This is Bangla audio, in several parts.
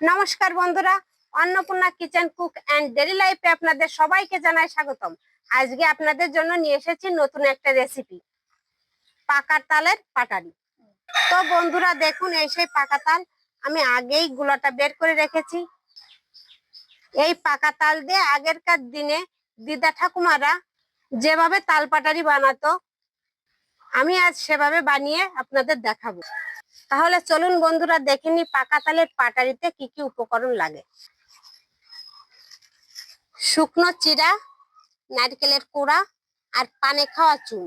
নমস্কার বন্ধুরা, Annapurna kitchen cook and daily লাইফে আপনাদের সবাইকে জানাই স্বাগতম। আজকে আপনাদের জন্য নিয়ে এসেছি নতুন একটা রেসিপি পাকা তালের পাটারি। তো বন্ধুরা, দেখুন এই সেই পাকা তাল, আমি আগেই গুলাটা বের করে রেখেছি। এই পাকা তাল দিয়ে আগেরকার দিনে দিদা ঠাকুমারা যেভাবে তাল পাটারি বানাতো, আমি আজ সেভাবে বানিয়ে আপনাদের দেখাবো। তাহলে চলুন বন্ধুরা দেখে নি পাকা তালের পাটারিতে কি কি উপকরণ লাগে। শুকনো চিরা নারকেলের কোড়া আর পানে খাওয়া চুন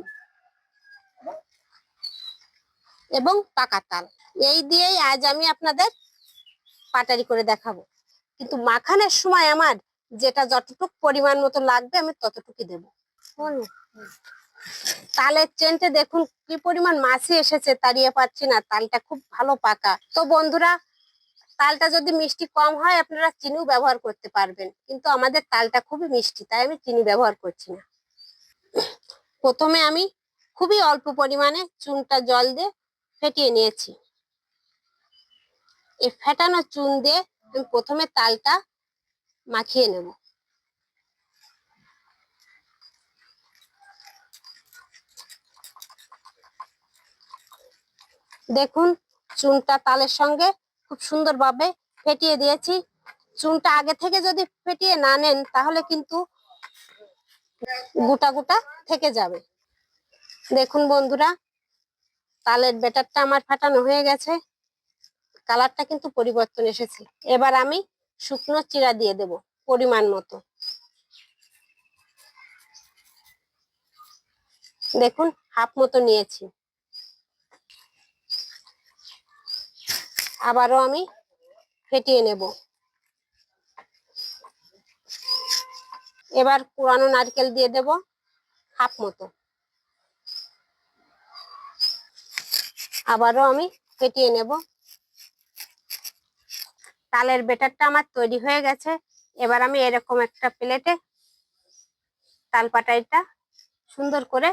এবং পাকা তাল। এই দিয়েই আজ আমি আপনাদের পাটারি করে দেখাবো। কিন্তু মাখানের সময় আমার যেটা যতটুকু পরিমাণ মতো লাগবে আমি ততটুকু দেবো। তালের চেনটে দেখুন, কি পরিমাণ মাছি এসেছে, তাড়িয়ে পাচ্ছি না, তালটা খুব ভালো পাকা। তো বন্ধুরা, তালটা যদি মিষ্টি কম হয়, আপনারা চিনিও ব্যবহার করতে পারবেন। কিন্তু আমাদের তালটা খুবই মিষ্টি, তাই আমি চিনি ব্যবহার করছি না। প্রথমে আমি খুবই অল্প পরিমাণে চুনটা জল দিয়ে ফেটিয়ে নিয়েছি। এই ফেটানো চুন দিয়ে আমি প্রথমে তালটা মাখিয়ে নেব। দেখুন, চুনটা তালের সঙ্গে খুব সুন্দরভাবে ফেটিয়ে দিয়েছি। চুনটা আগে থেকে যদি ফেটিয়ে না নেন, তাহলে কিন্তু গোটা গোটা থেকে যাবে। দেখুন বন্ধুরা, তালের বেটারটা আমার ফাটানো হয়ে গেছে। কালারটা কিন্তু পরিবর্তন এসেছে। এবার আমি শুকনো চিরা দিয়ে দেব পরিমাণ মতো। দেখুন, হাফ মতো নিয়েছি। আবারও আমি ফেটিয়ে নেব। এবার পুরানো নারকেল দিয়ে দেব হাফ মতো। আবারও আমি ফেটিয়ে নেব। তালের বেটারটা আমার তৈরি হয়ে গেছে। এবার আমি এরকম একটা প্লেটে তাল পাটাইটা সুন্দর করে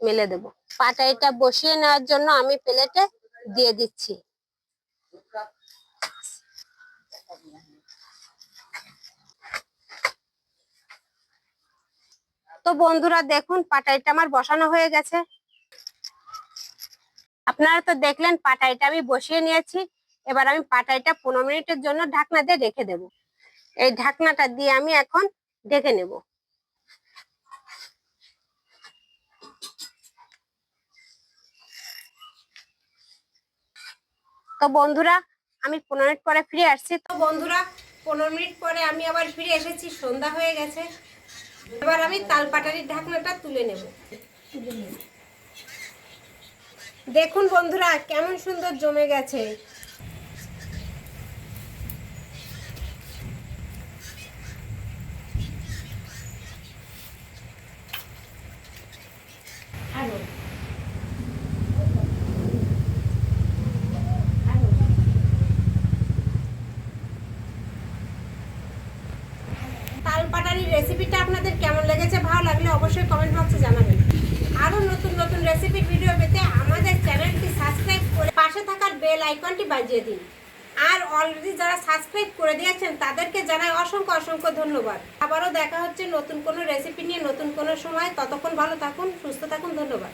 মেলে দেব। পাটাইটা বসিয়ে নেওয়ার জন্য আমি প্লেটে দিয়ে দিচ্ছি। তো বন্ধুরা দেখুন, পাটাইটা আমার বসানো হয়ে গেছে। আপনারা তো দেখলেন, পাটাইটা আমি বসিয়ে নিয়েছি। এবার আমি পাটাইটা পনেরো মিনিটের জন্য ঢাকনা দিয়ে রেখে দেব। এই ঢাকনাটা দিয়ে আমি এখন ঢেকে নেব। তো বন্ধুরা, আমি পনেরো মিনিট পরে ফিরে আসছি। তো বন্ধুরা, পনেরো মিনিট পরে আমি আবার ফিরে এসেছি। সন্ধ্যা হয়ে গেছে। এবার আমি তালপাটারির ঢাকনাটা তুলে নেব। দেখুন বন্ধুরা কেমন সুন্দর জমে গেছে। তালপাটারির রেসিপিটা আপনাদের কেমন লেগেছে, ভালো লাগলে অবশ্যই কমেন্ট বক্সে জানাবেন। আরও নতুন নতুন রেসিপির ভিডিও পেতে আমাদের চ্যানেলটি সাবস্ক্রাইব করে পাশে থাকার বেল আইকনটি বাজিয়ে দিন। আর অলরেডি যারা সাবস্ক্রাইব করে দিয়েছেন, তাদেরকে জানাই অসংখ্য অসংখ্য ধন্যবাদ। আবারও দেখা হচ্ছে নতুন কোনো রেসিপি নিয়ে নতুন কোনো সময়। ততক্ষণ ভালো থাকুন, সুস্থ থাকুন, ধন্যবাদ।